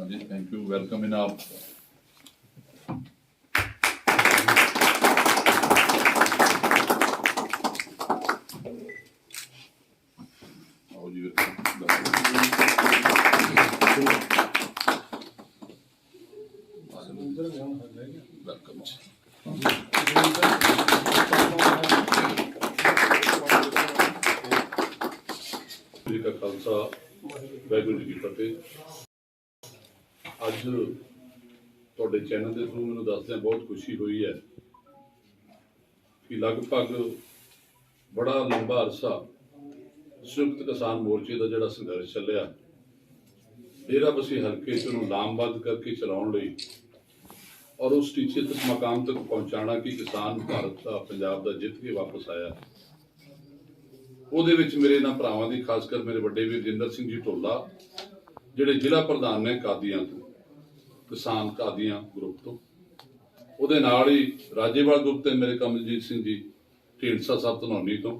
ਹਾਂਜੀ thank you welcome ਇਨ ਆਪ ਆਓ ਜੀ ਵੈਲਕਮ ਜੀ ਜੀ ਕਾ ਖਾਲਸਾ ਵਾਹਿਗੁਰੂ ਜੀ ਕੀ ਫਤਿਹ ਅੱਜ ਤੁਹਾਡੇ ਚੈਨਲ ਦੇ ਥਰੂ ਮੈਨੂੰ ਦੱਸਦਿਆਂ ਬਹੁਤ ਖੁਸ਼ੀ ਹੋਈ ਹੈ ਕਿ ਲਗਭਗ ਬੜਾ ਲੰਬਾ ਅਰਸਾ ਸੰਯੁਕਤ ਕਿਸਾਨ ਮੋਰਚੇ ਦਾ ਜਿਹੜਾ ਸੰਘਰਸ਼ ਚੱਲਿਆ, ਡੇਰਾ ਬਸੀ ਹਲਕੇ ਚ ਨੂੰ ਲਾਮਬੱਧ ਕਰਕੇ ਚਲਾਉਣ ਲਈ ਔਰ ਉਸ ਟੀਚੇ ਤੱਕ ਮਕਾਮ ਤੱਕ ਪਹੁੰਚਾਉਣਾ ਕਿ ਕਿਸਾਨ ਭਾਰਤ ਦਾ, ਪੰਜਾਬ ਦਾ ਜਿੱਤ ਕੇ ਵਾਪਸ ਆਇਆ। ਉਹਦੇ ਵਿੱਚ ਮੇਰੇ ਇਹਨਾਂ ਭਰਾਵਾਂ ਦੀ ਖਾਸ ਕਰ ਮੇਰੇ ਵੱਡੇ ਵੀਰ ਜਿੰਦਰ ਸਿੰਘ ਜੀ ਢੋਲਾ, ਜਿਹੜੇ ਜ਼ਿਲ੍ਹਾ ਪ੍ਰਧਾਨ ਨੇ ਕਾਦੀਆਂ ਤੋਂ। ਕਿਸਾਨ ਕਾਦੀਆਂ ਗਰੁੱਪ ਤੋਂ। ਉਹਦੇ ਨਾਲ ਹੀ ਰਾਜੇਵਾਲ ਗਰੁੱਪ ਤੇ ਮੇਰੇ ਕਮਲਜੀਤ ਸਿੰਘ ਜੀ ਢੀਂਡਸਾ ਸਾਹਿਬ ਧਨੌਣੀ ਤੋਂ,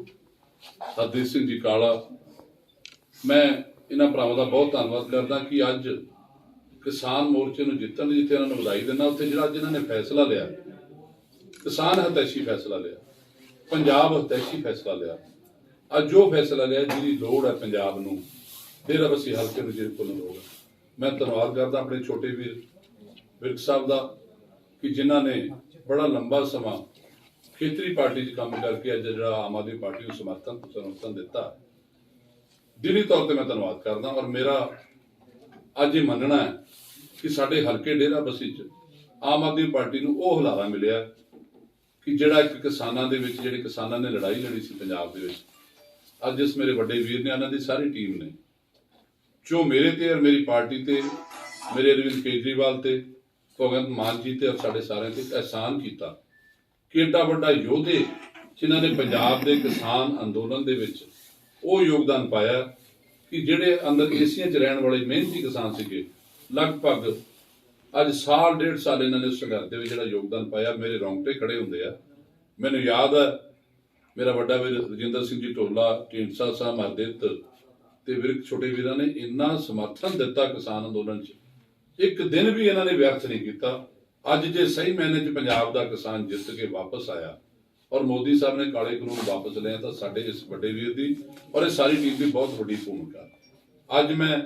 ਹਰਦੀਪ ਸਿੰਘ ਜੀ ਕਾਲਾ। ਮੈਂ ਇਹਨਾਂ ਭਰਾਵਾਂ ਦਾ ਬਹੁਤ ਧੰਨਵਾਦ ਕਰਦਾ ਕਿ ਅੱਜ ਕਿਸਾਨ ਮੋਰਚੇ ਨੂੰ ਜਿੱਤਣ ਦੀ ਜਿੱਥੇ ਇਹਨਾਂ ਨੂੰ ਵਧਾਈ ਦਿੰਦਾ, ਉੱਥੇ ਜਿਹੜਾ ਅੱਜ ਇਹਨਾਂ ਨੇ ਫੈਸਲਾ ਲਿਆ, ਕਿਸਾਨ ਹਤੈਸ਼ੀ ਫੈਸਲਾ ਲਿਆ, ਪੰਜਾਬ ਹਤੈਸ਼ੀ ਫੈਸਲਾ ਲਿਆ। ਅੱਜ ਜੋ ਫੈਸਲਾ ਲਿਆ ਜਿਹਦੀ ਲੋੜ ਹੈ ਪੰਜਾਬ ਨੂੰ ਫਿਰ ਬਸੀ ਹਲਕੇ ਨੂੰ ਜਿਹਦੇ ਕੋਲ ਲੋੜ ਹੈ। ਮੈਂ ਧੰਨਵਾਦ ਕਰਦਾ ਆਪਣੇ ਛੋਟੇ ਵੀਰ ਵਿਰਕ ਸਾਹਿਬ ਦਾ ਕਿ ਜਿਨ੍ਹਾਂ ਨੇ ਬੜਾ ਲੰਬਾ ਸਮਾਂ ਖੇਤਰੀ ਪਾਰਟੀ 'ਚ ਕੰਮ ਕਰਕੇ ਅੱਜ ਜਿਹੜਾ ਆਮ ਆਦਮੀ ਪਾਰਟੀ ਨੂੰ ਸਮਰਥਨ ਸਮਰਥਨ ਦਿੱਤਾ। ਦਿਲੀ ਤੌਰ ਤੇ ਮੈਂ ਧੰਨਵਾਦ ਕਰਦਾ ਔਰ ਮੇਰਾ ਅੱਜ ਇਹ ਮੰਨਣਾ ਹੈ ਕਿ ਸਾਡੇ ਹਲਕੇ ਡੇਰਾ ਬਸੀ 'ਚ ਆਮ ਆਦਮੀ ਪਾਰਟੀ ਨੂੰ ਉਹ ਹੁਲਾਰਾ ਮਿਲਿਆ ਕਿ ਜਿਹੜਾ ਇੱਕ ਕਿਸਾਨਾਂ ਦੇ ਵਿੱਚ, ਜਿਹੜੇ ਕਿਸਾਨਾਂ ਨੇ ਲੜਾਈ ਲੜੀ ਸੀ ਪੰਜਾਬ ਦੇ ਵਿੱਚ। ਅੱਜ ਜਿਸ ਮੇਰੇ ਵੱਡੇ ਵੀਰ ਨੇ ਉਹਨਾਂ ਦੀ ਸਾਰੀ ਟੀਮ ਨੇ। ਜੋ ਮੇਰੇ ਤੇ ਔਰ ਮੇਰੀ ਪਾਰਟੀ ਤੇ, ਮੇਰੇ ਅਰਵਿੰਦ ਕੇਜਰੀਵਾਲ ਤੇ ਭਗਵੰਤ ਮਾਨ ਜੀ ਤੇ ਔਰ ਸਾਡੇ ਸਾਰਿਆਂ ਤੇ ਅਹਿਸਾਨ ਕੀਤਾ ਕਿ ਏਡਾ ਵੱਡਾ ਯੋਧੇ ਜਿਨ੍ਹਾਂ ਨੇ ਪੰਜਾਬ ਦੇ ਕਿਸਾਨ ਅੰਦੋਲਨ ਦੇ ਵਿੱਚ ਉਹ ਯੋਗਦਾਨ ਪਾਇਆ ਕਿ ਜਿਹੜੇ ਅੰਦਰ ਏਸੀਆਂ 'ਚ ਰਹਿਣ ਵਾਲੇ ਮਿਹਨਤੀ ਕਿਸਾਨ ਸੀਗੇ, ਲਗਭਗ ਅੱਜ ਸਾਲ ਡੇਢ ਸਾਲ ਇਹਨਾਂ ਨੇ ਸੰਘਰਸ਼ ਦੇ ਵਿੱਚ ਜਿਹੜਾ ਯੋਗਦਾਨ ਪਾਇਆ, ਮੇਰੇ ਰੌਂਗਟੇ ਖੜੇ ਹੁੰਦੇ ਆ। ਮੈਨੂੰ ਯਾਦ ਹੈ ਮੇਰਾ ਵੱਡਾ ਵੀਰ ਰਜਿੰਦਰ ਸਿੰਘ ਜੀ ਢੋਲਾ, ਢੀਂਡਸਾ ਸਾਹਿਬ, ਹਰਦਿੱਤ ਤੇ ਵੀਰ ਛੋਟੇ ਵੀਰਾਂ ਨੇ ਇੰਨਾ ਸਮਰਥਨ ਦਿੱਤਾ ਕਿਸਾਨ ਅੰਦੋਲਨ 'ਚ ਇੱਕ ਦਿਨ ਵੀ ਇਹਨਾਂ ਨੇ ਵਿਅਰਥ ਨਹੀਂ ਕੀਤਾ। ਅੱਜ ਜੇ ਸਹੀ ਮੈਨੇ ਚ ਪੰਜਾਬ ਦਾ ਕਿਸਾਨ ਜਿੱਤ ਕੇ ਵਾਪਸ ਆਇਆ ਔਰ ਮੋਦੀ ਸਾਹਿਬ ਨੇ ਕਾਲੇ ਕਾਨੂੰਨ ਵਾਪਸ ਲਿਆ ਤਾਂ ਸਾਡੇ ਇਸ ਵੱਡੇ ਵੀਰ ਦੀ ਔਰ ਇਹ ਸਾਰੀ ਟੀਮ ਦੀ ਬਹੁਤ ਵੱਡੀ ਭੂਮਿਕਾ। ਅੱਜ ਮੈਂ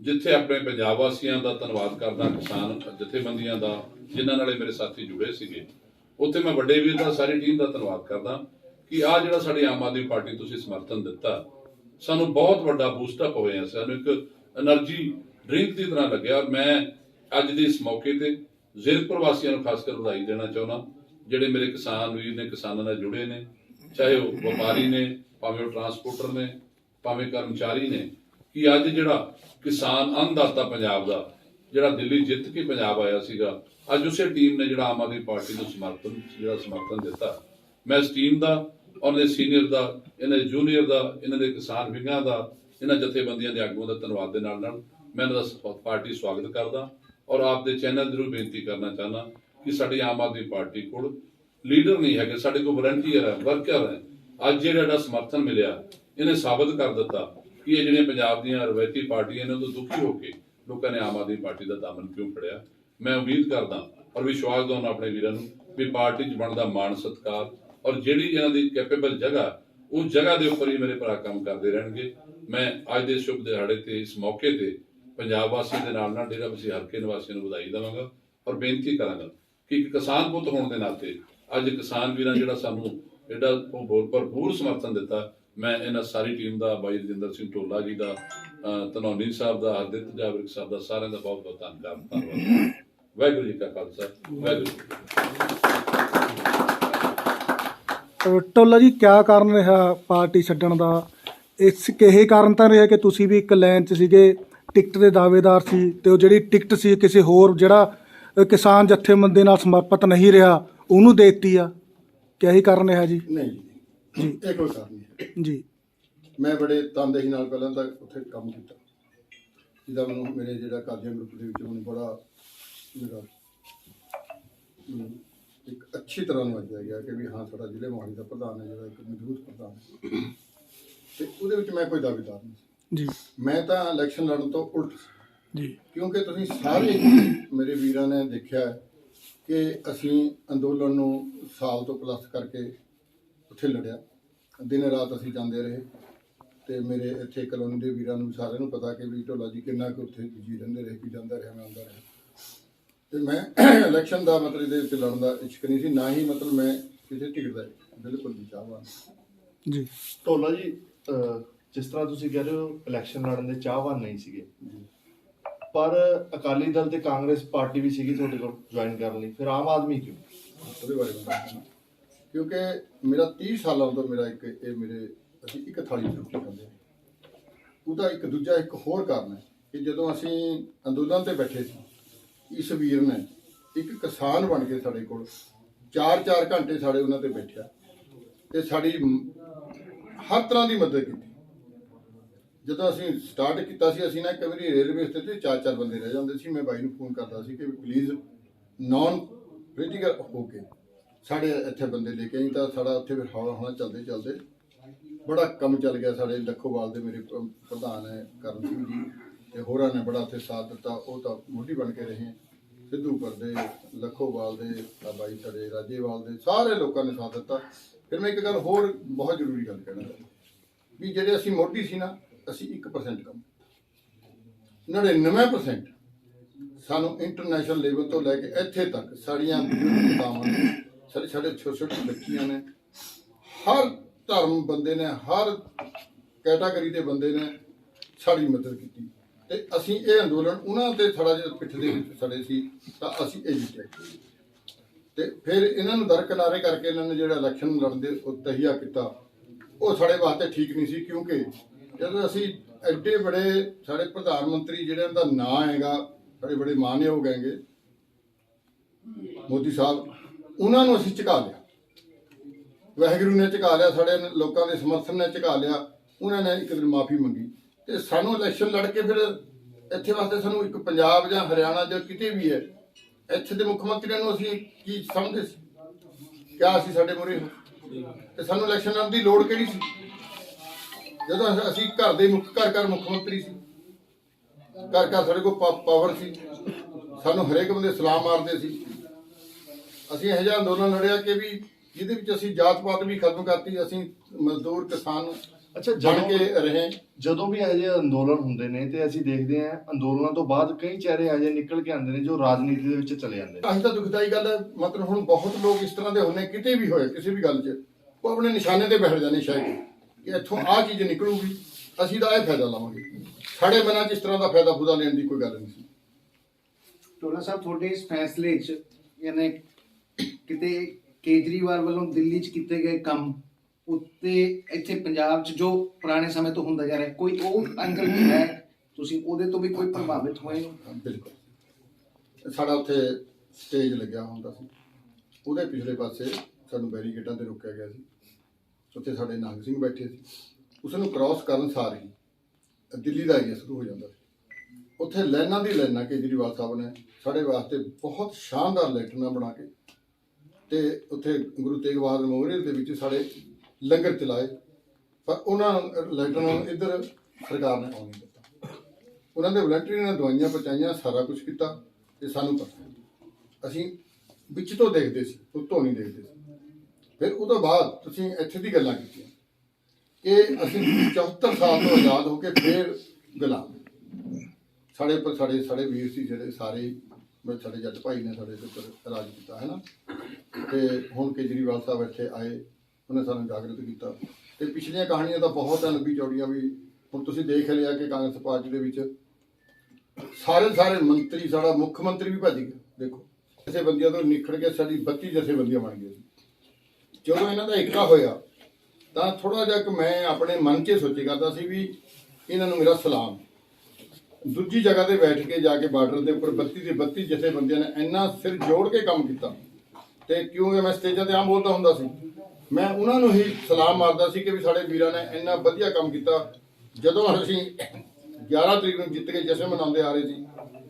ਜਿੱਥੇ ਆਪਣੇ ਪੰਜਾਬ ਵਾਸੀਆਂ ਦਾ ਧੰਨਵਾਦ ਕਰਦਾ, ਕਿਸਾਨ ਜਥੇਬੰਦੀਆਂ ਦਾ, ਜਿਨ੍ਹਾਂ ਨਾਲੇ ਮੇਰੇ ਸਾਥੀ ਜੁੜੇ ਸੀਗੇ, ਉੱਥੇ ਮੈਂ ਵੱਡੇ ਵੀਰ ਦਾ, ਸਾਰੀ ਟੀਮ ਦਾ ਧੰਨਵਾਦ ਕਰਦਾ ਕਿ ਆ ਜਿਹੜਾ ਸਾਡੀ ਆਮ ਆਦਮੀ ਪਾਰਟੀ ਤੁਸੀਂ ਸਮਰਥਨ ਦਿੱਤਾ, ਸਾਨੂੰ ਬਹੁਤ ਵੱਡਾ ਬੂਸਟ ਅਪ ਹੋਇਆ, ਸਾਨੂੰ ਇੱਕ એનર્ਜੀ ਡਰਿੰਕ ਦੀ ਤਰ੍ਹਾਂ ਲੱਗਿਆ ਔਰ ਮੈਂ ਅੱਜ ਦੇ ਇਸ ਮੌਕੇ ਤੇ ਜ਼ਿਲ੍ਹੇ ਪ੍ਰਵਾਸੀਆਂ ਨੂੰ ਖਾਸ ਕਰ ਵਧਾਈ ਦੇਣਾ ਚਾਹੁੰਦਾ ਜਿਹੜੇ ਮੇਰੇ ਕਿਸਾਨ ਵੀਰ ਨੇ, ਕਿਸਾਨਾਂ ਨਾਲ ਜੁੜੇ ਨੇ, ਚਾਹੇ ਉਹ ਵਪਾਰੀ ਨੇ, ਭਾਵੇਂ ਉਹ ਟਰਾਂਸਪੋਰਟਰ ਨੇ, ਭਾਵੇਂ ਕਰਮਚਾਰੀ ਨੇ, ਕਿ ਅੱਜ ਜਿਹੜਾ ਕਿਸਾਨ ਅੰਨਦਾਤਾ ਪੰਜਾਬ ਦਾ, ਜਿਹੜਾ ਦਿੱਲੀ ਜਿੱਤ ਕੇ ਪੰਜਾਬ ਆਇਆ ਸੀਗਾ, ਅੱਜ ਉਸੇ ਟੀਮ ਨੇ ਜਿਹੜਾ ਆਮ ਆਦਮੀ ਪਾਰਟੀ ਨੂੰ ਸਮਰਥਨ, ਜਿਹੜਾ ਸਮਰਥਨ ਦਿੱਤਾ। ਮੈਂ ਇਸ ਟੀਮ ਦਾ ਔਰ ਦੇ ਸੀਨੀਅਰ ਦਾ ਇਹਨਾਂ ਦੇ ਜੂਨੀਅਰ ਦਾ, ਇਹਨਾਂ ਦੇ ਕਿਸਾਨ ਵਿੰਗਾਂ ਦਾ, ਇਹਨਾਂ ਜਥੇਬੰਦੀਆਂ ਦੇ ਆਗੂਆਂ ਦਾ ਧੰਨਵਾਦ ਦੇ ਨਾਲ ਨਾਲ ਮੈਂ ਇਹਨਾਂ ਦਾ ਪਾਰਟੀ ਸਵਾਗਤ ਕਰਦਾ ਔਰ ਆਪ ਦੇ ਚੈਨਲ ਜ਼ਰੂਰ ਬੇਨਤੀ ਕਰਨਾ ਚਾਹਨਾ ਕਿ ਸਾਡੀ ਆਮ ਆਦਮੀ ਪਾਰਟੀ ਕੋਲ ਲੀਡਰ ਨਹੀਂ ਹੈਗੇ, ਸਾਡੇ ਕੋਲ ਵਲੰਟੀਅਰ ਹੈ ਵਰਕਰ ਹੈ। ਅੱਜ ਜਿਹੜਾ ਇਹਦਾ ਸਮਰਥਨ ਮਿਲਿਆ, ਇਹਨੇ ਸਾਬਤ ਕਰ ਦਿੱਤਾ ਕਿ ਇਹ ਜਿਹੜੀਆਂ ਪੰਜਾਬ ਦੀਆਂ ਰਵਾਇਤੀ ਪਾਰਟੀਆਂ ਨੇ ਤੋਂ ਦੁਖੀ ਹੋ ਕੇ ਲੋਕਾਂ ਨੇ ਆਮ ਆਦਮੀ ਪਾਰਟੀ ਦਾ ਦਾਮਨ ਕਿਉਂ ਫੜਿਆ? ਮੈਂ ਉਮੀਦ ਕਰਦਾ ਔਰ ਵਿਸ਼ਵਾਸ ਦਵਾਉਣਾ ਆਪਣੇ ਵੀਰਾਂ ਨੂੰ ਵੀ ਪਾਰਟੀ 'ਚ ਬਣਦਾ ਮਾਣ ਸਤਕਾਰ ਔਰ ਜਿਹੜੀ ਇਹਨਾਂ ਦੀ ਕੈਪੇਬਲ ਜਗ੍ਹਾ, ਉਹ ਜਗ੍ਹਾ ਦੇ ਉੱਪਰ ਹੀ ਮੇਰੇ ਭਰਾ ਕੰਮ ਕਰਦੇ ਰਹਿਣਗੇ। ਮੈਂ ਅੱਜ ਦੇ ਸ਼ੁਭ ਦਿਹਾੜੇ ਤੇ ਇਸ ਮੌਕੇ ਤੇ ਪੰਜਾਬ ਵਾਸੀਆਂ ਦੇ ਨਾਲ ਨਾਲ ਡੇਰਾ ਬਸੀ ਹਲਕੇ ਨਿਵਾਸੀਆਂ ਨੂੰ ਵਧਾਈ ਦੇਵਾਂਗਾ ਔਰ ਬੇਨਤੀ ਕਰਾਂਗਾ ਕਿ ਇੱਕ ਕਿਸਾਨ ਪੁੱਤ ਹੋਣ ਦੇ ਨਾਤੇ ਅੱਜ ਕਿਸਾਨ ਵੀਰਾਂ ਜਿਹੜਾ ਸਾਨੂੰ ਜਿਹੜਾ ਉਹ ਭਰਪੂਰ ਸਮਰਥਨ ਦਿੱਤਾ, ਮੈਂ ਇਹਨਾਂ ਸਾਰੀ ਟੀਮ ਦਾ, ਬਾਈ ਰਜਿੰਦਰ ਸਿੰਘ ਢੋਲਾ ਜੀ ਦਾ, ਅਹ ਸਾਹਿਬ ਦਾ, ਹਰਦਿਤ ਜਾਵਰਕ ਸਾਹਿਬ ਦਾ ਸਾਰਿਆਂ ਦਾ ਬਹੁਤ ਬਹੁਤ ਧੰਨਵਾਦ ਧੰਨਵਾਦ ਵਾਹਿਗੁਰੂ ਜੀ ਕਾ ਖਾਲਸਾ, ਵਾਹਿਗੁਰੂ ਢੋਲਾ ਜੀ, ਕਿਆ ਕਾਰਨ ਰਿਹਾ ਪਾਰਟੀ ਛੱਡਣ ਦਾ? ਇਸ ਕਿਹੇ ਕਾਰਨ ਤਾਂ ਰਿਹਾ ਕਿ ਤੁਸੀਂ ਵੀ ਇੱਕ ਲਾਈਨ 'ਚ ਸੀਗੇ? ਟਿਕਟ ਦੇ ਦਾਅਵੇਦਾਰ ਸੀ ਤੇ ਉਹ ਜਿਹੜੀ ਟਿਕਟ ਸੀ ਕਿਸੇ ਹੋਰ ਜਿਹੜਾ ਕਿਸਾਨ ਜਥੇਬੰਦੀ ਨਾਲ ਸਮਰਪਿਤ ਨਹੀਂ ਰਿਹਾ ਉਹਨੂੰ ਦੇ ਦਿੱਤੀ ਆ। ਕਿਆ ਹੀ ਕਾਰਨ ਰਿਹਾ ਜੀ? ਨਹੀਂ ਜੀ। ਇਹ ਕੋਈ ਕਾਰਨ ਨਹੀਂ ਹੈ। ਜੀ। ਮੈਂ ਬੜੇ ਤਨਦੇਹੀ ਨਾਲ ਪਹਿਲਾਂ ਤਾਂ ਉੱਥੇ ਕੰਮ ਕੀਤਾ। ਜਿਹਦਾ ਮੈਨੂੰ ਮੇਰੇ ਜਿਹੜਾ ਕਾਦੀਆਂ ਗਰੁੱਪ ਦੇ ਵਿੱਚ ਮੈਨੂੰ ਬੜਾ ਮੇਰਾ ਮੈਨੂੰ ਇੱਕ ਅੱਛੀ ਤਰ੍ਹਾਂ ਨਵਾਜਿਆ ਗਿਆ ਕਿ ਵੀ ਹਾਂ ਸਾਡਾ ਜ਼ਿਲ੍ਹੇ ਮੋਹਾਲੀ ਦਾ ਪ੍ਰਧਾਨ ਹੈ ਜਿਹੜਾ ਇੱਕ ਮਜ਼ਬੂਤ ਪ੍ਰਧਾਨ ਹੈ। ਤੇ ਉਹਦੇ ਵਿੱਚ ਮੈਂ ਕੋਈ ਦਾਅਵੇਦਾਰ ਨਹੀਂ ਸੀ। ਜੀ। ਮੈਂ ਤਾਂ ਇਲੈਕਸ਼ਨ ਲੜਨ ਤੋਂ ਉਲਟ। ਸੀ। ਜੀ। ਕਿਉਂਕਿ ਤੁਸੀਂ ਸਾਰੇ ਮੇਰੇ ਵੀਰਾਂ ਨੇ ਦੇਖਿਆ ਕਿ ਅਸੀਂ ਅੰਦੋਲਨ ਨੂੰ ਸਾਲ ਤੋਂ ਪਲੱਸ ਕਰਕੇ ਉੱਥੇ ਲੜਿਆ। ਦਿਨ ਰਾਤ ਅਸੀਂ ਜਾਂਦੇ ਰਹੇ ਤੇ ਮੇਰੇ ਇੱਥੇ ਕਲੋਨੀ ਦੇ ਵੀਰਾਂ ਨੂੰ ਵੀ ਸਾਰਿਆਂ ਨੂੰ ਪਤਾ ਕਿ ਵੀ ਢੋਲਾ ਜੀ ਕਿੰਨਾ ਕੁ ਉੱਥੇ ਜੀ ਰਹਿੰਦੇ ਰਹੇ ਕਿ ਜਾਂਦਾ ਰਿਹਾ ਮੈਂ ਆਉਂਦਾ ਰਿਹਾ। ਤੇ ਮੈਂ ਇਲੈਕਸ਼ਨ ਦਾ ਮਤਲਬ ਇਹਦੇ ਵਿੱਚ ਲੜਨ ਦਾ ਇਸ਼ਕ ਨਹੀਂ ਸੀ ਨਾ ਹੀ ਮਤਲਬ ਮੈਂ ਕਿਸੇ ਟਿਕਟ ਦਾ ਬਿਲਕੁਲ ਨਹੀਂ ਚਾਹਵਾਨ। ਜੀ। ਢੋਲਾ ਜੀ ਜਿਸ ਤਰ੍ਹਾਂ ਤੁਸੀਂ ਕਹਿ ਰਹੇ ਹੋ ਇਲੈਕਸ਼ਨ ਲੜਨ ਦੇ ਚਾਹਵਾਨ ਨਹੀਂ ਸੀਗੇ। ਪਰ ਅਕਾਲੀ ਦਲ ਤੇ ਕਾਂਗਰਸ ਪਾਰਟੀ ਵੀ ਸੀਗੀ ਤੁਹਾਡੇ ਕੋਲ ਜੁਆਇਨ ਕਰਨ ਲਈ। ਫਿਰ ਆਮ ਆਦਮੀ ਕਿਉਂ? ਉਹਦੇ ਬਾਰੇ ਦੱਸਣਾ ਕਿਉਂਕਿ ਮੇਰਾ 30 ਸਾਲਾਂ ਤੋਂ ਮੇਰਾ ਇੱਕ ਇਹ ਮੇਰੇ ਅਸੀਂ ਇੱਕ ਥਾਲੀ 'ਚ ਰੋਟੀ ਖਾਂਦੇ ਹਾਂ। ਉਹਦਾ ਇੱਕ ਦੂਜਾ ਇੱਕ ਹੋਰ ਕਾਰਨ ਹੈ ਕਿ ਜਦੋਂ ਅਸੀਂ ਅੰਦੋਲਨ ਤੇ ਬੈਠੇ ਸੀ ਇਸ ਵੀਰ ਨੇ ਇੱਕ ਕਿਸਾਨ ਬਣ ਕੇ ਸਾਡੇ ਕੋਲ 4-4 ਘੰਟੇ ਸਾਡੇ ਉਹਨਾਂ ਤੇ ਬੈਠਿਆ। ਤੇ ਸਾਡੀ ਹਰ ਤਰ੍ਹਾਂ ਦੀ ਮਦਦ ਕੀਤੀ। ਜਦੋਂ ਅਸੀਂ ਸਟਾਰਟ ਕੀਤਾ ਸੀ, ਅਸੀਂ ਨਾ ਕਈ ਵਾਰੀ ਰੇਲਵੇ ਸਟੇਸ਼ਨ ਤੇ ਚਾਰ ਚਾਰ ਬੰਦੇ ਰਹਿ ਜਾਂਦੇ ਸੀ। ਮੈਂ ਬਾਈ ਨੂੰ ਫੋਨ ਕਰਦਾ ਸੀ ਕਿ ਪਲੀਜ਼ ਨਾਨ ਪੋਲੀਟੀਕਲ ਹੋ ਕੇ ਸਾਡੇ ਇੱਥੇ ਬੰਦੇ ਲੈ ਕੇ ਆਈ। ਤਾਂ ਸਾਡਾ ਉੱਥੇ ਫਿਰ ਹੌਲਾ ਹੌਲਾ ਚੱਲਦੇ ਚੱਲਦੇ ਬੜਾ ਕੰਮ ਚੱਲ ਗਿਆ। ਸਾਡੇ ਲੱਖੋਵਾਲ ਦੇ ਮੇਰੇ ਪ੍ਰਧਾਨ ਹੈ, ਕਰਨ ਸਿੰਘ ਜੀ ਤੇ ਹੋਰਾਂ ਨੇ ਬੜਾ ਉੱਥੇ ਸਾਥ ਦਿੱਤਾ। ਉਹ ਤਾਂ ਮੋਢੀ ਬਣ ਕੇ ਰਹੇ। ਸਿੱਧੂਪੁਰ ਦੇ, ਲੱਖੋਵਾਲ ਦੇ, ਤਾਂ ਬਾਈ ਸਾਡੇ ਰਾਜੇਵਾਲ ਦੇ, ਸਾਰੇ ਲੋਕਾਂ ਨੇ ਸਾਥ ਦਿੱਤਾ। ਫਿਰ ਮੈਂ ਇੱਕ ਗੱਲ ਹੋਰ ਬਹੁਤ ਜ਼ਰੂਰੀ ਗੱਲ ਕਹਿਣਾ ਵੀ ਜਿਹੜੇ ਅਸੀਂ ਮੋਢੀ ਸੀ ਨਾ ਅਸੀਂ 1% ਕੰਮ 99% ਸਾਨੂੰ ਇੰਟਰਨੈਸ਼ਨਲ ਲੈਵਲ ਤੋਂ ਲੈ ਕੇ ਇੱਥੇ ਤੱਕ ਸਾਡੀਆਂ ਮਾਤਾਵਾਂ ਨੇ, ਸਾਡੇ ਸਾਡੇ ਛੋਟੇ ਛੋਟੇ ਬੱਚੀਆਂ ਨੇ, ਹਰ ਧਰਮ ਬੰਦੇ ਨੇ, ਹਰ ਕੈਟਾਗਰੀ ਦੇ ਬੰਦੇ ਨੇ ਸਾਡੀ ਮਦਦ ਕੀਤੀ। ਤੇ ਅਸੀਂ ਇਹ ਅੰਦੋਲਨ ਉਹਨਾਂ ਤੇ ਥੜਾ ਜਿਹਾ ਪਿੱਠ ਦੇ ਵਿੱਚ ਸੜੇ ਸੀ, ਤਾਂ ਅਸੀਂ ਇਹ ਜਿੱਤੇ ਤੇ ਫਿਰ ਇਹਨਾਂ ਨੂੰ ਦਰਕਿਨਾਰੇ ਕਰਕੇ ਇਹਨਾਂ ਨੇ ਜਿਹੜਾ ਇਲੈਕਸ਼ਨ ਲੜਨ ਦੇ ਉਹ ਤਹੀਆ ਕੀਤਾ, ਉਹ ਸਾਡੇ ਵਾਸਤੇ ਠੀਕ ਨਹੀਂ ਸੀ, ਕਿਉਂਕਿ ਜਦੋਂ ਅਸੀਂ ਐਡੇ ਬੜੇ ਸਾਡੇ ਪ੍ਰਧਾਨ ਮੰਤਰੀ ਜਿਹੜਿਆਂ ਦਾ ਨਾਂ ਹੈਗਾ, ਸਾਡੇ ਬੜੇ ਮਾਨਯੋਗ ਹੈਗੇ, ਮੋਦੀ ਸਾਹਿਬ, ਉਹਨਾਂ ਨੂੰ ਅਸੀਂ ਝੁਕਾ ਲਿਆ। ਵਾਹਿਗੁਰੂ ਨੇ ਝੁਕਾ ਲਿਆ, ਸਾਡੇ ਲੋਕਾਂ ਦੇ ਸਮਰਥਨ ਨੇ ਝੁਕਾ ਲਿਆ, ਉਹਨਾਂ ਨੇ ਇੱਕ ਦਿਨ ਮਾਫੀ ਮੰਗੀ। ਤੇ ਸਾਨੂੰ ਇਲੈਕਸ਼ਨ ਲੜ ਕੇ ਫਿਰ ਇੱਥੇ ਵਾਸਤੇ ਸਾਨੂੰ ਇੱਕ ਪੰਜਾਬ ਜਾਂ ਹਰਿਆਣਾ ਜਾਂ ਕਿਤੇ ਵੀ ਹੈ, ਇੱਥੇ ਦੇ ਮੁੱਖ ਮੰਤਰੀਆਂ ਨੂੰ ਅਸੀਂ ਕੀ ਸਮਝਦੇ ਸੀ? ਕਿਆ ਅਸੀਂ ਸਾਡੇ ਮੂਹਰੇ? ਹੋ ਤੇ ਸਾਨੂੰ ਇਲੈਕਸ਼ਨ ਲੜਨ ਦੀ ਲੋੜ ਕਿਹੜੀ ਸੀ? ਜਦੋਂ ਅਸ- ਘਰ ਦੇ ਮੁੱਖ ਘਰ ਘਰ ਮੁੱਖ ਮੰਤਰੀ ਸੀ। ਘਰ ਘਰ ਸਾਡੇ ਕੋਲ ਪਾਵਰ ਸੀ। ਸਾਨੂੰ ਹਰੇਕ ਬੰਦੇ ਸਲਾਮ ਮਾਰਦੇ ਸੀ। ਅਸੀਂ ਇਹ ਜਿਹਾ ਅੰਦੋਲਨ ਲੜਿਆ ਕਿ ਵੀ ਜਿਹਦੇ ਵਿੱਚ ਅਸੀਂ ਜਾਤ ਪਾਤ ਵੀ ਖਤਮ ਕਰਤੀ ਅਸੀਂ ਮਜ਼ਦੂਰ ਕਿਸਾਨ ਅੱਛਾ ਬਣ ਕੇ ਰਹੇ। ਜਦੋਂ ਵੀ ਇਹੋ ਜਿਹੇ ਅੰਦੋਲਨ ਹੁੰਦੇ ਨੇ ਤੇ ਅਸੀਂ ਦੇਖਦੇ ਹਾਂ ਅੰਦੋਲਨਾਂ ਤੋਂ ਬਾਅਦ ਕਈ ਚਿਹਰੇ ਇਹੋ ਜਿਹੇ ਨਿਕਲ ਕੇ ਆਉਂਦੇ ਨੇ ਜੋ ਰਾਜਨੀਤੀ ਦੇ ਵਿੱਚ ਚਲੇ ਜਾਂਦੇ ਨੇ। ਅਸੀਂ ਤਾਂ ਦੁਖਦਾਈ ਗੱਲ ਹੈ ਮਤਲਬ ਹੁਣ ਬਹੁਤ ਲੋਕ ਇਸ ਤਰ੍ਹਾਂ ਦੇ ਹੁੰਨੇ ਕਿਤੇ ਵੀ ਹੋਏ ਕਿਸੇ ਵੀ ਗੱਲ 'ਚ ਉਹ ਆਪਣੇ ਨਿਸ਼ਾਨੇ ਤੇ ਬੈਠ ਜਾਂਦੇ ਸ਼ਾਇਦ। ਕਿ ਇੱਥੋਂ ਆਹ ਚੀਜ਼ ਨਿਕਲੂਗੀ ਅਸੀਂ ਤਾਂ ਇਹ ਫਾਇਦਾ ਲਵਾਂਗੇ। ਸਾਡੇ ਮਨਾਂ 'ਚ ਇਸ ਤਰ੍ਹਾਂ ਦਾ ਫਾਇਦਾ ਫੁਦਾ ਲੈਣ ਦੀ ਕੋਈ ਗੱਲ ਨਹੀਂ ਸੀ। ਟੋਲਾ ਸਾਹਿਬ ਤੁਹਾਡੇ ਇਸ ਫੈਸਲੇ 'ਚ ਯਾਨੀ ਕਿਤੇ ਕੇਜਰੀਵਾਲ ਵੱਲੋਂ ਦਿੱਲੀ 'ਚ ਕੀਤੇ ਗਏ ਕੰਮ ਉੱਤੇ ਇੱਥੇ ਪੰਜਾਬ 'ਚ ਜੋ ਪੁਰਾਣੇ ਸਮੇਂ ਤੋਂ ਹੁੰਦਾ ਜਾ ਰਿਹਾ ਕੋਈ ਉਹ ਵੀ ਹੈ? ਤੁਸੀਂ ਉਹਦੇ ਤੋਂ ਵੀ ਕੋਈ ਪ੍ਰਭਾਵਿਤ ਹੋਏ ਹੋ? ਹਾਂ, ਬਿਲਕੁਲ। ਸਾਡਾ ਉੱਥੇ ਸਟੇਜ ਲੱਗਿਆ ਹੁੰਦਾ ਸੀ। ਉਹਦੇ ਪਿਛਲੇ ਪਾਸੇ ਸਾਨੂੰ ਬੈਰੀਕੇਡਾਂ ਤੇ ਰੋਕਿਆ ਗਿਆ ਸੀ। ਉੱਥੇ ਸਾਡੇ ਨਾਗ ਸਿੰਘ ਬੈਠੇ ਸੀ। ਉਸ ਨੂੰ ਕ੍ਰਾਸ ਕਰਨ ਸਾਰ ਹੀ ਦਿੱਲੀ ਦਾ ਏਰੀਆ ਸ਼ੁਰੂ ਹੋ ਜਾਂਦਾ ਸੀ। ਉੱਥੇ ਲਾਈਨਾਂ ਦੀ ਲਾਈਨਾਂ ਕੇਜਰੀਵਾਲ ਸਾਹਿਬ ਨੇ ਸਾਡੇ ਵਾਸਤੇ ਬਹੁਤ ਸ਼ਾਨਦਾਰ ਲੈਟਰਾਂ ਬਣਾ ਕੇ ਤੇ ਉੱਥੇ ਗੁਰੂ ਤੇਗ ਬਹਾਦਰ ਮੈਮੋਰੀਅਲ ਦੇ ਵਿੱਚ ਸਾਡੇ ਲੰਗਰ ਚਲਾਏ। ਪਰ ਉਹਨਾਂ ਲੈਟਰਾਂ ਨੂੰ ਇੱਧਰ ਸਰਕਾਰ ਨੇ ਆਉਣ ਨਹੀਂ ਦਿੱਤਾ। ਉਹਨਾਂ ਦੇ ਵਲੰਟਰੀ ਨੇ ਦਵਾਈਆਂ ਪਹੁੰਚਾਈਆਂ, ਸਾਰਾ ਕੁਝ ਕੀਤਾ ਤੇ ਸਾਨੂੰ ਪਤਾ। ਅਸੀਂ ਵਿੱਚ ਤੋਂ ਦੇਖਦੇ ਸੀ, ਉੱਤੋਂ ਨਹੀਂ ਦੇਖਦੇ ਸੀ। ਫਿਰ ਉਹ ਤੋਂ ਬਾਅਦ ਤੁਸੀਂ ਇੱਥੇ ਦੀ ਗੱਲਾਂ ਕੀਤੀਆਂ। ਕਿ ਅਸੀਂ 74 ਸਾਲ ਤੋਂ ਆਜ਼ਾਦ ਹੋ ਕੇ ਫਿਰ ਗੁਲਾਮ। ਸਾਡੇ ਪਰ ਸਾਡੇ ਸਾਡੇ ਵੀਰ ਸੀ ਜਿਹੜੇ ਸਾਰੇ ਹੀ, ਸਾਡੇ ਜੱਟ ਭਾਈ ਨੇ ਸਾਡੇ ਦੇ ਰਾਜ ਕੀਤਾ ਹੈ ਨਾ? ਤੇ ਹੁਣ ਕੇਜਰੀਵਾਲ ਸਾਹਿਬ ਇੱਥੇ ਆਏ ਉਹਨੇ ਸਾਨੂੰ ਜਾਗਰਤ ਕੀਤਾ। ਤੇ ਪਿਛਲੀਆਂ ਕਹਾਣੀਆਂ ਤਾਂ ਬਹੁਤ ਹਨ ਲੰਬੀ ਚੌੜੀਆਂ ਵੀ। ਹੁਣ ਤੁਸੀਂ ਦੇਖ ਲਿਆ ਕਿ ਕਾਂਗਰਸ ਪਾਰਟੀ ਦੇ ਵਿੱਚ ਸਾਰੇ ਸਾਰੇ ਮੰਤਰੀ ਸਾਡਾ ਮੁੱਖ ਮੰਤਰੀ ਵੀ ਭੱਜ ਗਿਆ। ਦੇਖੋ ਕਿਸੇ ਬੰਦੀਆਂ ਤੋਂ ਨਿਖੜ ਕੇ ਸਾਡੀ 32 ਜਥੇਬੰਦੀਆਂ ਬਣ ਗਈਆਂ ਸੀ। ਜਦੋਂ ਇਹਨਾਂ ਦਾ ਇੱਕਾ ਹੋਇਆ, ਤਾਂ ਥੋੜਾ ਜਿਹਾ ਕਿ ਮੈਂ ਆਪਣੇ ਮਨ 'ਚ ਸੋਚੀ ਕਰਦਾ ਸੀ ਵੀ ਇਹਨਾਂ ਨੂੰ ਮੇਰਾ ਸਲਾਮ। ਦੂਜੀ ਜਗ੍ਹਾ ਤੇ ਬੈਠ ਕੇ ਜਾ ਕੇ ਬਾਰਡਰ ਦੇ ਉੱਪਰ 32 ਦੇ 32 ਜਥੇਬੰਦੀਆਂ ਨੇ ਇੰਨਾ ਸਿਰ ਜੋੜ ਕੇ ਕੰਮ ਕੀਤਾ। ਤੇ ਕਿਉਂਕਿ ਮੈਂ ਸਟੇਜਾਂ ਤੇ ਆਮ ਬੋਲਦਾ ਹੁੰਦਾ ਸੀ, ਮੈਂ ਉਹਨਾਂ ਨੂੰ ਹੀ ਸਲਾਮ ਮਾਰਦਾ ਸੀ ਕਿ ਵੀ ਸਾਡੇ ਵੀਰਾਂ ਨੇ ਇੰਨਾ ਵਧੀਆ ਕੰਮ ਕੀਤਾ। ਜਦੋਂ ਅਸੀਂ 11 ਤਰੀਕ ਨੂੰ ਜਿੱਤ ਕੇ ਜਸ਼ਨ ਮਨਾਉਂਦੇ ਆ ਰਹੇ ਸੀ,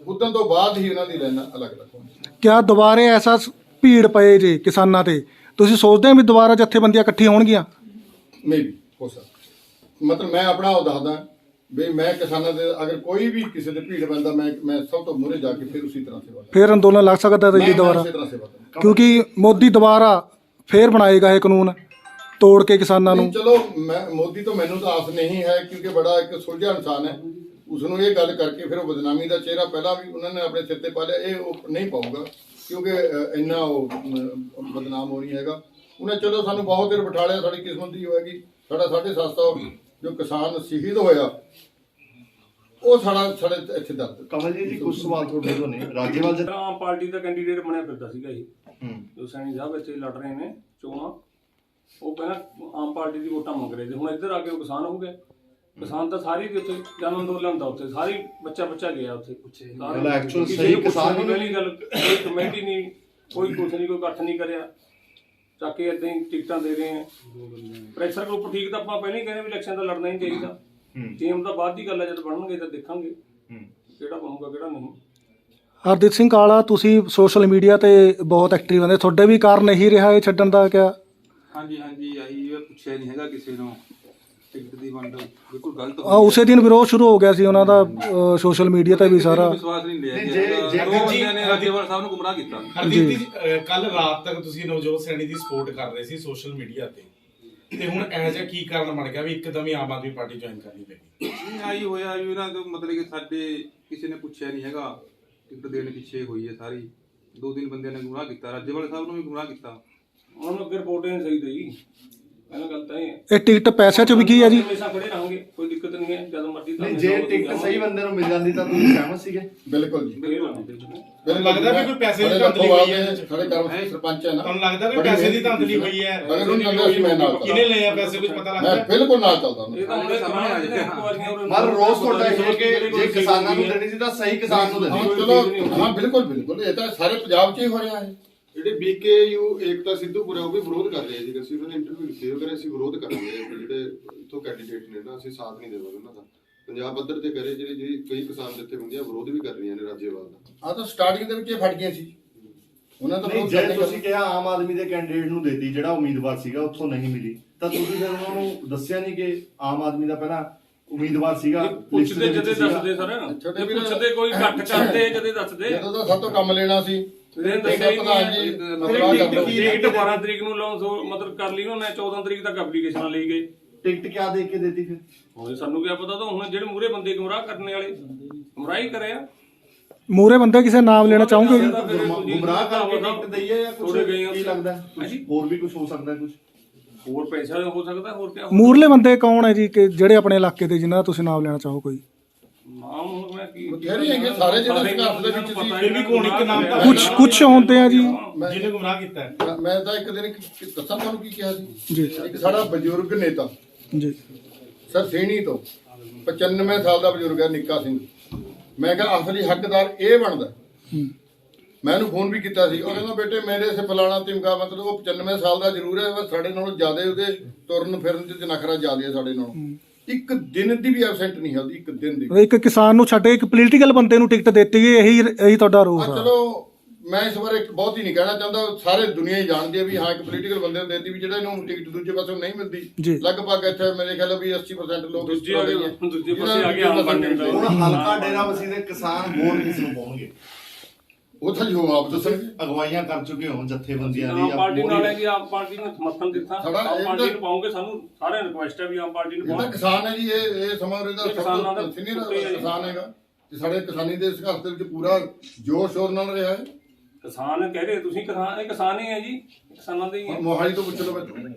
ਉਦੋਂ ਤੋਂ ਬਾਅਦ ਹੀ ਉਹਨਾਂ ਦੀ ਲਾਈਨਾਂ ਅਲੱਗ-ਅਲੱਗ ਕਿਆ ਦੁਬਾਰੇ ਐਸਾ ਭੀੜ ਪਏ ਜੇ ਕਿਸਾਨਾਂ ਤੇ? ਤੁਸੀਂ ਸੋਚਦੇ ਹੋ ਵੀ ਦੁਬਾਰਾ ਜਥੇਬੰਦੀਆਂ ਇਕੱਠੀਆਂ ਹੋਣਗੀਆਂ? ਮੇਬੀ ਹੋ ਸਕਦਾ। ਮਤਲਬ ਮੈਂ ਆਪਣਾ ਉਹ ਦੱਸਦਾ ਵੀ ਮੈਂ ਕਿਸਾਨਾਂ ਦੇ ਅਗਰ ਕੋਈ ਵੀ ਕਿਸੇ ਦੇ ਭੀੜ ਪੈਂਦਾ ਮੈਂ ਮੈਂ ਸਭ ਤੋਂ ਮੂਹਰੇ ਜਾ ਕੇ ਫਿਰ ਉਸੇ ਤਰ੍ਹਾਂ ਸੇਵਾ ਫਿਰ ਅੰਦੋਲਨ ਲੱਗ ਸਕਦਾ ਹੈ ਜੀ ਦੁਬਾਰਾ? ਉਸੇ ਤਰ੍ਹਾਂ ਸੇਵਾ ਕਰਾਂ। ਕਿਉਂਕਿ ਮੋਦੀ ਦੁਬਾਰਾ ਫੇਰ ਬਣਾਏਗਾ ਇਹ ਕਾਨੂੰਨ ਤੋੜ ਕੇ ਕਿਸਾਨਾਂ ਨੂੰ। ਨਹੀਂ ਚਲੋ ਮੈਂ ਮੋਦੀ ਤੋਂ ਮੈਨੂੰ ਤਾਂ ਆਸ ਨਹੀਂ ਹੈ ਕਿਉਂਕਿ ਬੜਾ ਇੱਕ ਸੁਲਝਿਆ ਇਨਸਾਨ ਹੈ। ਉਸ ਨੂੰ ਇਹ ਗੱਲ ਕਰਕੇ ਫਿਰ ਉਹ ਬਦਨਾਮੀ ਦਾ ਚਿਹਰਾ ਪਹਿਲਾਂ ਵੀ ਉਹਨਾਂ ਨੇ ਆਪਣੇ ਸਿਰ ਤੇ ਪਾ ਲਿਆ ਇਹ ਉਹ ਨਹੀਂ ਪਾਊਗਾ। ਕਿਉਂਕਿ ਇੰਨਾ ਉਹ ਬਦਨਾਮ ਹੋ ਨਹੀਂ ਹੈਗਾ। ਉਹਨੇ ਚਲੋ ਸਾਨੂੰ ਬਹੁਤ ਦੇਰ ਬਿਠਾ ਲਿਆ ਸਾਡੀ ਕਿਸਮਤ ਦੀ ਹੋਏਗੀ ਸਾਡਾ 750 ਜੋ ਕਿਸਾਨ ਸ਼ਹੀਦ ਹੋਇਆ ਉਹ ਸਾਡਾ ਸਾਡੇ ਇੱਥੇ ਦਰਦ। ਕਮਲ ਜੀ ਜੀ ਕੁਝ ਸਵਾਲ ਤੁਹਾਡੇ ਤੋਂ ਨੇ? ਰਾਜੇਵਾਲ ਜੀ ਆਮ ਪਾਰਟੀ ਦਾ ਕੈਂਡੀਡੇਟ ਬਣਿਆ ਫਿਰਦਾ ਸੀਗਾ ਇਹ ਜੋ ਸੈਣੀ ਸਾਹਿਬ ਇੱਥੇ ਲੜ ਰਹੇ ਨੇ ਚੋਣਾਂ ਉਹ ਪਹਿਲਾਂ ਆਮ ਪਾਰਟੀ ਦੀ ਵੋਟਾਂ ਮੰਗ ਰਹੇ ਸੀ। ਹੁਣ ਇੱਧਰ ਆ ਕੇ ਉਹ ਕਿਸਾਨ ਹੋ ਗਏ। ਕਿਸਾਨ ਤਾਂ ਸਾਰੇ ਉੱਥੇ ਜਨ ਅੰਦੋਲਨ ਦਾ ਉੱਥੇ ਸਾਰੀ ਬੱਚਾ ਬੱਚਾ ਗਿਆ ਉੱਥੇ। ਸਾਰੇ- ਮਤਲਬ actual ਸਹੀ ਨੂੰ ਕਿਸਾਨ ਦੀ ਹੀ ਪਹਿਲੀ ਗੱਲ ਕੋਈ ਕਮੇਟੀ ਨਹੀਂ ਕੋਈ ਕੁਛ ਨਹੀਂ ਕੋਈ ਇਕੱਠ ਨਹੀਂ ਕਰਿਆ। ਚੱਕ ਕੇ ਇਦਾਂ ਹੀ ਟਿਕਟਾਂ ਦੇ ਰਹੇ ਆ। ਪ੍ਰੈਸ਼ਰ ਗਰੁੱਪ ਠੀਕ ਤਾਂ ਆਪਾਂ ਪਹਿਲਾਂ ਹੀ ਕਹਿੰਦੇ ਵੀ ਇਲੈਕਸ਼ਨ ਤਾਂ ਲੜਨਾ ਹੀ ਚਾਹੀਦਾ। ਹੂੰ। ਟੀਮ ਤਾਂ ਬਾਅਦ ਦੀ ਗੱਲ ਹੈ ਜਦ ਬਣਨਗੇ ਤਾਂ ਦੇਖਾਂਗੇ ਹੂੰ। ਕਿਹੜਾ ਬਣੂਗਾ ਕਿਹੜਾ ਨਹੀਂ। ਹਰਦੀਪ ਸਿੰਘ ਕਾਲਾ ਤੁਸੀਂ ਸੋਸ਼ਲ ਮੀਡੀਆ ਤੇ ਬਹੁਤ ਐਕਟਿਵ ਹੁੰਦੇ ਤੁਹਾਡੇ ਵੀ ਕਾਰਨ ਇਹੀ ਰਿਹਾ ਇਹ ਛੱਡਣ ਦਾ ਕਿਆ? ਹਾਂਜੀ ਹਾਂਜੀ ਆਹੀ ਇਹ ਪੁੱਛਿਆ ਨਹੀਂ ਹੈਗਾ ਕਿਸੇ ਨੂੰ। ਟਿਕਟ ਦੀ ਵੰਡ ਬਿਲਕੁਲ ਗਲਤ ਆ ਉਸੇ ਦਿਨ ਵਿਰੋਧ ਸ਼ੁਰੂ ਹੋ ਗਿਆ ਸੀ ਉਹਨਾਂ ਦਾ ਸੋਸ਼ਲ ਮੀਡੀਆ ਤੇ ਵੀ ਸਾਰਾ। ਵਿਸ਼ਵਾਸ ਨਹੀਂ ਲਿਆ ਨਹੀਂ, ਗਿਆ। ਜੇ- ਹੈਗਾ। ਜੇ- ਦੋ ਬੰਦਿਆਂ ਨੇ ਰਾਜੇਵਾਲ ਸਾਹਿਬ ਨੂੰ ਗੁੰਮਰਾਹ ਕੀਤਾ। ਹਰਦੀਪ ਜੀ। ਕੱਲ ਰਾਤ ਤੱਕ ਤੁਸੀਂ ਨਵਜੋਤ ਸੈਣੀ ਦੀ ਸਪੋਰਟ ਕਰ ਰਹੇ ਸੀ ਸੋਸ਼ਲ ਮੀਡੀਆ ਤੇ। ਤੇ ਹੁਣ ਇਹੋ ਜਿਹਾ ਕੀ ਕਾਰਨ ਬਣ ਗਿਆ ਵੀ ਇੱਕਦਮ ਹੀ ਆਮ ਆਦਮੀ ਪਾਰਟੀ ਜੁਆਇਨ ਕਰਨੀ ਪੈ ਗਈ? ਨਹੀਂ ਆਈ ਹੋਇਆ ਵੀ ਉਹਨਾਂ ਤੋਂ ਮਤਲਬ ਕਿ ਸਾਡੇ ਕਿਸੇ ਨੇ ਪੁੱਛਿਆ ਨਹੀਂ ਹੈਗਾ। ਟਿਕਟ ਦੇਣ ਪਿੱਛੇ ਹੋਈ ਹੈ ਸਾਰੀ। ਦੋ ਤਿੰਨ ਬੰਦਿਆਂ ਨੇ ਗੁੰਮਰਾਹ ਕੀਤਾ। ਰਾਜੇਵਾਲ ਸਾਹਿਬ ਨੂੰ ਵੀ ਗੁੰਮਰਾਹ ਕੀਤਾ। ਉਹਨਾਂ ਨੂੰ ਅੱਗੇ ਰਿਪੋਰਟ ਨਹੀਂ ਸਹੀ ਦੇਈ। ਪਹਿਲਾਂ ਗੱਲ ਤਾਂ ਇਹ ਹੈ। ਇਹ ਟਿਕਟ ਪੈਸੇ ਚ ਵਿਕੀ ਹੈ ਜੀ। ਹਮੇਸ਼ਾ ਖੜੇ ਰਹਾਂਗੇ ਕੋਈ ਦਿੱਕਤ ਨਹੀਂ ਹੈ ਜਦ ਮਰਜ਼ੀ ਨਹੀਂ ਜੇ ਟਿਕਟ ਸਹੀ ਬੰਦੇ ਨੂੰ ਮਿਲ ਜਾਂਦੀ ਤਾਂ ਤੁਸੀਂ ਸਹਿਮਤ ਸੀਗੇ। ਬਿਲਕੁਲ ਜੀ। ਬਿਲਕੁਲ ਲੱਗਦਾ ਵੀ ਕੋਈ ਪੈਸੇ ਦੀ ਧਾਂਦਲੀ ਹੋਈ ਹੈ। ਦੇ ਸਾਡੇ ਕਰਮ ਸਿੰਘ ਸਰਪੰਚ ਹੈ ਨਾ। ਤੁਹਾਨੂੰ ਲੱਗਦਾ ਵੀ ਬੜੀ ਪੈਸੇ ਦੀ ਮਿਹਨਤ ਧਾਂਦਲੀ ਕੀਤੀ ਹੋਈ ਹੈ? ਅਗਰ ਉਹਨੂੰ ਕਹਿੰਦਾ ਸੀ ਮੈਂ ਨਾਲ। ਕਿਹਨੇ ਲਏ ਆ ਪੈਸੇ ਕੁਝ ਪਤਾ ਮੈਂ ਲੱਗਦਾ? ਬਿਲਕੁਲ ਨਾਲ ਚੱਲਦਾ ਹੁੰਦਾ। ਇਹ ਤਾਂ ਹੁਣ ਸਾਹਮਣੇ ਆ ਜਾਏਗਾ ਮਰ ਰੋਜ਼ ਤੁਹਾਡਾ ਇਹ ਹੈ ਕਿ ਜੇ ਕਿਸਾਨਾਂ ਨੂੰ ਦੇਣੀ ਸੀ ਤਾਂ ਸਹੀ ਕਿਸਾਨ ਨੂੰ ਹਾਂ ਦੇਣੀ ਚਲੋ ਹਾਂ ਬਿਲਕੁਲ ਬਿਲਕੁਲ। ਇਹ ਤਾਂ ਸਾਰੇ ਪੰਜਾਬ 'ਚ ਹੀ ਹੋ ਰਿਹਾ ਹੈ। ਜਿਹੜੇ ਬੀਕੇਯੂ ਏਕਤਾ ਸਿੱਧੂਪੁਰ ਹੈ ਉਹ ਵੀ ਵਿਰੋਧ ਕਰ ਰਹੇ ਸੀ ਅਸੀਂ ਉਹਨਾਂ ਨੇ ਇੰਟਰਵਿਊ ਲਿਖੀ ਉਹ ਕਹਿੰਦੇ ਅਸੀਂ ਵਿਰੋਧ ਕਰਾਂਗੇ ਜਿਹੜੇ ਇਥੋਂ ਕੈਂਡੀਡੇਟ ਨੇ ਨਾ ਅਸੀਂ ਸਾਥ ਨਹੀਂ ਦੇਵਾਂਗੇ ਉਹਨਾਂ ਦਾ। ਪੰਜਾਬ ਪੱਧਰ ਤੇ ਕਰੇ ਜਿਹੜੇ ਜਿਹੜੀ ਕਈ ਕਿਸਾਨ ਜਥੇਬੰਦੀਆਂ ਵਿਰੋਧ ਵੀ ਕਰ ਰਹੀਆਂ ਨੇ ਰਾਜੇਵਾਲ ਦਾ। ਆ ਤਾਂ ਸਟਾਰਟਿੰਗ ਦੇ ਵਿੱਚ ਇਹ ਫਟ ਗਈਆਂ ਸੀ। ਉਹਨਾਂ ਨਹੀਂ ਵਿਰੋਧ ਜੇ ਤੁਸੀਂ ਕਿਹਾ ਆਮ ਆਦਮੀ ਦੇ ਕੈਂਡੀਡੇਟ ਨੂੰ ਦੇਤੀ ਜਿਹੜਾ ਉਮੀਦਵਾਰ ਸੀਗਾ ਉੱਥੋਂ ਨਹੀਂ ਮਿਲੀ ਤਾਂ ਤੁਸੀਂ ਫਿਰ ਉਹਨਾਂ ਨੂੰ ਦੱਸਿਆ ਨਹੀਂ ਕਿ ਆਮ ਆਦਮੀ ਦਾ ਪਹਿਲਾਂ ਉਮੀਦਵਾਰ ਸੀਗਾ ਪੁੱਛਦੇ ਜਦੇ। ਦੱਸਦੇ ਸਰ। ਪੁੱਛਦੇ ਕੋਈ ਇਕੱਠ ਕਰਦੇ ਜਦੇ ਦੱਸਦੇ। ਜਦੋਂ ਤਾਂ ਸਭ ਤੋਂ ਕੰਮ ਲੈਣਾ ਸੀ। ਫਿਰ ਦੱਸਿਆ ਹੀ ਪ੍ਰਧਾਨ ਜੀ ਨਹੀਂ ਮਸਲਾ ਕਰ ਦਿਓ ਟਿਕਟ 12 ਤਰੀਕ ਨੂੰ ਲਾਉਂ ਮਤਲਬ ਕਰ ਲਈ ਉਹਨੇ 14 ਤਰੀਕ ਤੱਕ ਐਪਲੀਕੇਸ਼ਨ ਲਈ ਗਏ। ਟਿਕਟ ਕਿਆ ਦੇ ਕੇ ਦੇਤੀ ਫਿਰ? ਹੁਣ ਸਾਨੂੰ ਕੀ ਪਤਾ ਤਾਂ ਹੁਣ ਜਿਹੜੇ ਮੂਰੇ ਬੰਦੇ ਗੁੰਮਰਾਹ ਕਰਨੇ ਵਾਲੇ ਗੁੰਮਰਾਹ ਹੀ ਕਰਿਆ। ਮੂਰੇ ਬੰਦੇ ਕਿਸੇ ਨਾਮ ਲੈਣਾ ਚਾਹੋਗੇ? ਗੁੰਮਰਾਹ ਕਰਕੇ ਟਿਕਟ ਦਈਏ ਜਾਂ ਕੁਝ ਕੀ। ਲੱਗਦਾ? ਹੋਰ ਵੀ ਕੁਝ ਹੋ ਸਕਦਾ ਕੁਝ ਹੋਰ ਪੈਸਾ ਹੋ ਸਕਦਾ ਹੋਰ ਕਿਆ ਮੂਰਲੇ ਬੰਦੇ ਕੌਣ ਹੈ ਜੀ ਕਿ ਜਿਹੜੇ ਆਪਣੇ ਇਲਾਕੇ ਦੇ ਜਿਨ੍ਹਾਂ ਦਾ ਤੁਸੀਂ ਨਾਮ ਲੈਣਾ ਚਾਹੋ ਕੋਈ? ਨਾਮ ਹੁਣ ਮੈਂ ਕੀ ਬਥੇਰੇ ਹੈਗੇ, ਸਾਰੇ ਜਿਹੜੇ ਸੰਘਰਸ਼ ਦੇ ਵਿੱਚ ਸੀ। ਫਿਰ ਵੀ ਕੋਈ ਇੱਕ ਨਾਮ ਤਾਂ- ਕੁਝ ਕੁਝ ਹੁੰਦੇ ਆ ਜੀ। ਜਿਹਨੇ ਗੁੰਮਰਾਹ ਕੀਤਾ ਹੈ। ਮੈਂ- ਮੈਂ ਤਾਂ ਇੱਕ ਦਿਨ ਇੱਕ- ਇੱਕ ਦੱਸਾਂ ਤੁਹਾਨੂੰ ਕੀ ਕਿਹਾ ਸੀ? ਜੀ। ਇੱਕ ਸਾਡਾ ਬਜ਼ੁਰਗ ਨੇਤਾ। ਜੀ। ਸਰ ਸੇਣੀ ਤੋਂ। 95 ਸਾਲ ਦਾ ਬਜ਼ੁਰਗ ਹੈ ਨਿੱਕਾ ਸਿੰਘ। ਮੈਂ ਕਿਹਾ ਅਸਲੀ ਹੱਕਦਾਰ ਇਹ ਬਣਦਾ ਹੂੰ। ਮੈਂ ਉਹਨੂੰ ਫੋਨ ਵੀ ਕੀਤਾ ਸੀ। ਉਹ ਕਹਿੰਦਾ ਬੇਟੇ ਮੇਰੇ ਸੇ ਫਲਾਣਾ ਤਿਮਕਾ ਮਤਲਬ ਉਹ 95 ਸਾਲ ਦਾ ਜ਼ਰੂਰ ਹੈ ਪਰ ਸਾਡੇ ਨਾਲੋਂ ਜ਼ਿਆਦਾ ਉਹਦੇ ਤੁਰਨ ਫਿਰਨ ਚ ਨਖਰਾ ਜ਼ਿਆਦਾ ਹੈ ਸਾਡੇ ਨਾਲੋਂ। ਇੱਕ ਦਿਨ ਦੀ ਵੀ ਐਬਸੈਂਟ ਨਹੀਂ ਹੈ ਉਹਦੀ ਇੱਕ ਦਿਨ ਦੀ ਵੀ। ਇੱਕ ਕਿਸਾਨ ਨੂੰ ਛੱਡ ਕੇ ਇੱਕ ਪੋਲੀਟੀਕਲ ਬੰਦੇ ਨੂੰ ਟਿਕਟ ਦਿੱਤੀ ਗਈ ਇਹੀ ਇਹੀ ਤੁਹਾਡਾ ਰੋਸ ਹਾਂ ਆ ਚਲੋ ਮੈਂ ਇਸ ਵਾਰ ਇੱਕ ਬਹੁਤ ਹੀ ਨਹੀਂ ਕਹਿਣਾ ਚਾਹੁੰਦਾ ਸਾਰੇ ਦੁਨੀਆ ਹੀ ਜਾਣਦੀ ਹੈ ਵੀ ਹਾਂ ਇੱਕ ਪੋਲੀਟੀਕਲ ਬੰਦੇ ਨੂੰ ਦੇਤੀ ਵੀ ਜਿਹੜਾ ਇਹਨੂੰ ਟਿਕਟ ਦੂਜੇ ਪਾਸੋਂ ਨਹੀਂ ਜੀ। ਮਿਲਦੀ ਲਗਭਗ ਇੱਥੇ ਮੇਰੇ ਖਿਆਲ ਵੀ 80% ਲੋਕ ਇਸ ਦੂਜੇ ਤਰ੍ਹਾਂ ਦੇ ਹੀ ਪਾਸੇ ਆ ਗਏ ਆਮ ਨੂੰ ਬੰਦੇ ਦਾ। ਹੁਣ ਹਲਕਾ ਡੇਰਾ ਵਸੀ ਦੇ ਕਿਸਾਨ ਵੋਟ ਕਿਸ ਨੂੰ ਪਾਉਣਗੇ ਉਹ ਤਾਂ ਜਵਾਬ ਤੁਸੀਂ ਦੱਸਣਗੇ ਅਗਵਾਈਆਂ ਕਰ ਚੁੱਕੇ ਹੋ ਜਥੇਬੰਦੀਆਂ ਦੀ ਆਮ ਜਾਂ ਪਾਰਟੀ ਨਾਲ ਹੈ ਜੀ ਆਮ ਪਾਰਟੀ ਨੂੰ ਸਮਰਥਨ ਦਿੱਤਾ। ਸਾਡਾ ਆਮ ਇਹ ਪਾਰਟੀ ਤਾਂ- ਨੂੰ ਪਾਉਂਗੇ ਸਾਨੂੰ ਸਾਰਿਆਂ ਰਿਕੁਐਸਟ ਹੈ ਵੀ ਆਮ ਪਾਰਟੀ ਨੂੰ ਇਹ ਤਾਂ ਕਿਸਾਨ ਹੈ ਜੀ ਇਹ ਇਹ ਸਮਾਂ ਇਹਦਾ ਇਹ ਕਿਸਾਨਾਂ ਦਾ ਸਭ ਤੋਂ ਸੀਨੀਅਰ ਉੱਤੇ ਹੈ ਜੀ। ਕਿਸਾਨ ਹੈਗਾ। ਤੇ ਸਾਡੇ ਕਿਸਾਨੀ ਦੇ ਸੰਘਰਸ਼ ਦੇ ਵਿੱਚ ਪੂਰਾ ਜੋਰ ਸ਼ੋਰ ਨਾਲ ਰਿਹਾ ਹੈ। ਕਿਸਾਨ ਕਹਿ ਰਹੇ ਤੁਸੀਂ ਕਿਸਾਨ ਇਹ ਕਿਸਾਨ ਹੀ ਹੈ ਜੀ ਕਿਸਾਨਾਂ ਦੇ ਹੀ ਹੈ। ਮੋਹਾਲੀ ਤੋਂ ਪੁੱਛ ਲਓ ਮੈਨੂੰ